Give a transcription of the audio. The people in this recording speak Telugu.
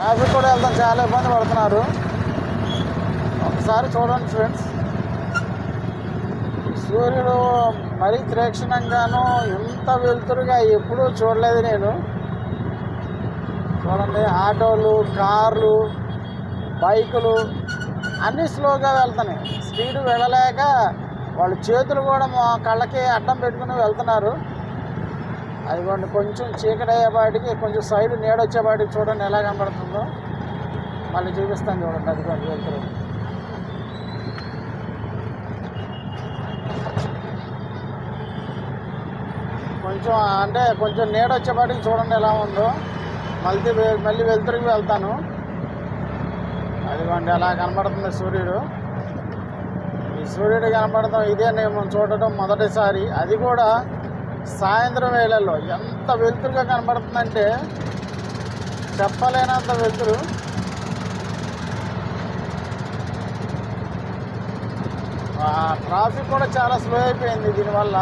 ట్రాఫిక్ కూడా వెళ్తాం చాలా ఇబ్బంది పడుతున్నారు. ఒకసారి చూడండి ఫ్రెండ్స్. సూర్యుడు మరీ తీక్షణంగాను ఇంత వెలుతురుగా ఎప్పుడూ చూడలేదు నేను. చూడండి ఆటోలు కార్లు బైకులు అన్నీ స్లోగా వెళ్తున్నాయి. స్పీడ్ వెళ్ళలేక వాళ్ళు చేతులు కూడా మా కళ్ళకి అడ్డం పెట్టుకుని వెళ్తున్నారు. అదిగోండి కొంచెం చీకటి అయ్యేపాటికి కొంచెం సైడ్ నీడ వచ్చేపాటికి చూడండి ఎలా కనబడుతుందో మళ్ళీ చూపిస్తాను చూడండి అదిగోండి వెళ్తురు. కొంచెం అంటే కొంచెం నీడ వచ్చేపాటికి చూడండి ఎలా ఉందో. మళ్ళీ మళ్ళీ వెళ్తురికి వెళ్తాను. అదిగోండి అలా కనబడుతుంది సూర్యుడు. ఈ సూర్యుడు కనపడటం ఇదే నేను చూడటం మొదటిసారి. అది కూడా సాయంత్రం వేళల్లో ఎంత వెలుతురుగా కనబడుతుందంటే చెప్పలేనంత వెలుతురు. ట్రాఫిక్ కూడా చాలా స్లో అయిపోయింది దీనివల్ల.